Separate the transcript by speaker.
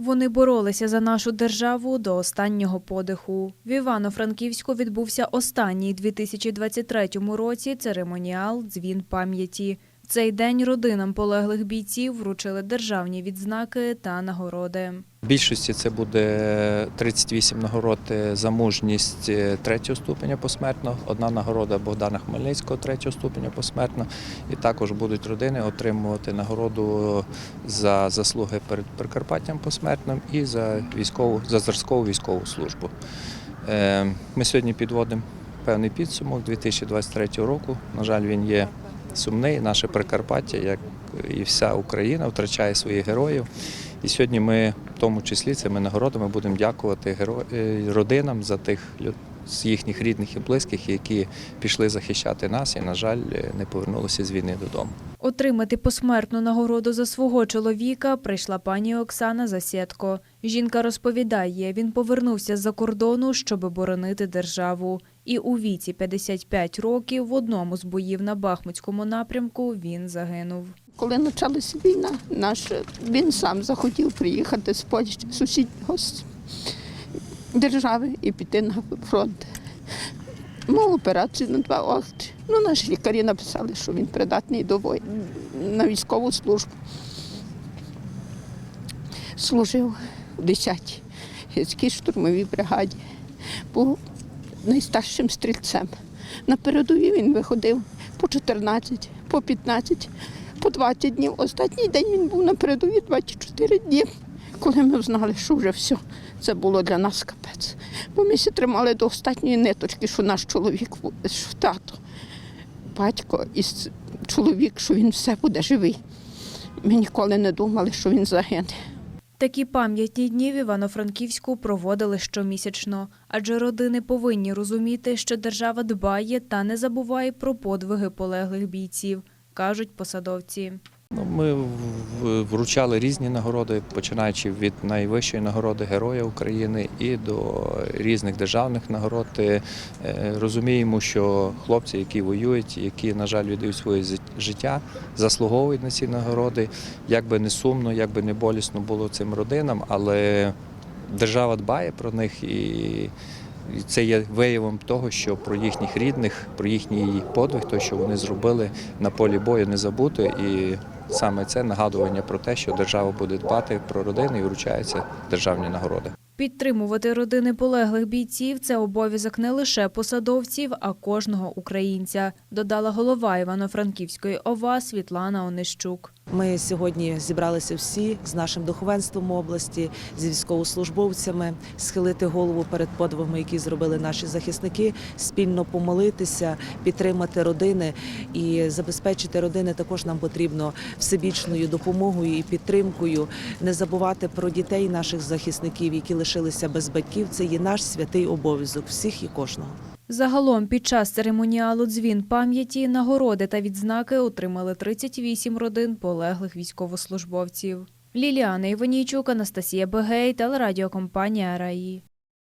Speaker 1: Вони боролися за нашу державу до останнього подиху. В Івано-Франківську відбувся останній 2023 році церемоніал Дзвін пам'яті. В цей день родинам полеглих бійців вручили державні відзнаки та нагороди.
Speaker 2: В більшості це буде 38 нагород е, за мужність е, третього ступеня посмертно, одна нагорода Богдана Хмельницького третього ступеня посмертно. І також будуть родини отримувати нагороду за заслуги перед Прикарпаттям посмертним і за військову за зразкову військову службу. Е, Ми сьогодні підводимо певний підсумок 2023 року. На жаль, він є сумний. Наше Прикарпаття, як і вся Україна, втрачає своїх героїв. І сьогодні ми, в тому числі, цими нагородами будемо дякувати е, родинам за тих з їхніх рідних і близьких, які пішли захищати нас і, на жаль, не повернулися з війни додому.
Speaker 1: Отримати посмертну нагороду за свого чоловіка прийшла пані Оксана Засєдко. Жінка розповідає, він повернувся з-за кордону, щоб боронити державу. І у віці 55 років в одному з боїв на Бахмутському напрямку він загинув.
Speaker 3: Коли почалася війна, наш, він сам захотів приїхати з Польщі, сусіднього держави і піти на фронт. Мав операцію на два очі. Ну, наші лікарі написали, що він придатний до вой... на військову службу. Служив у 10-й гірській штурмовій бригаді. Був найстаршим стрільцем. На передовій він виходив по 14, по 15, по 20 днів. Останній день він був на передовій 24 дні. Коли ми знали, що вже все, це було для нас капець. Бо ми всі тримали до останньої ниточки, що наш чоловік, що тато, батько і чоловік, що він все буде живий. Ми ніколи не думали, що він загине.
Speaker 1: Такі пам'ятні дні в Івано-Франківську проводили щомісячно, адже родини повинні розуміти, що держава дбає та не забуває про подвиги полеглих бійців, кажуть посадовці.
Speaker 2: Ну, Ми вручали різні нагороди, починаючи від найвищої нагороди Героя України і до різних державних нагород. Е, Розуміємо, що хлопці, які воюють, які, на жаль, віддають своє життя, заслуговують на ці нагороди. Як би не сумно, як би не болісно було цим родинам, але держава дбає про них і. І це є виявом того, що про їхніх рідних, про їхній подвиг, то що вони зробили на полі бою, не забути. І саме це нагадування про те, що держава буде дбати про родини і вручаються державні нагороди.
Speaker 1: Підтримувати родини полеглих бійців це обов'язок не лише посадовців, а кожного українця, додала голова Івано-Франківської ОВА Світлана Онищук.
Speaker 4: Ми сьогодні зібралися всі з нашим духовенством області, з військовослужбовцями, схилити голову перед подвигами, які зробили наші захисники, спільно помолитися, підтримати родини і забезпечити родини. Також нам потрібно всебічною допомогою і підтримкою. Не забувати про дітей наших захисників, які лишилися без батьків. Це є наш святий обов'язок всіх і кожного.
Speaker 1: Загалом під час церемоніалу дзвін пам'яті нагороди та відзнаки отримали 38 родин полеглих військовослужбовців. Ліліана Іванійчук, Анастасія Бегей, телерадіокомпанія Раї.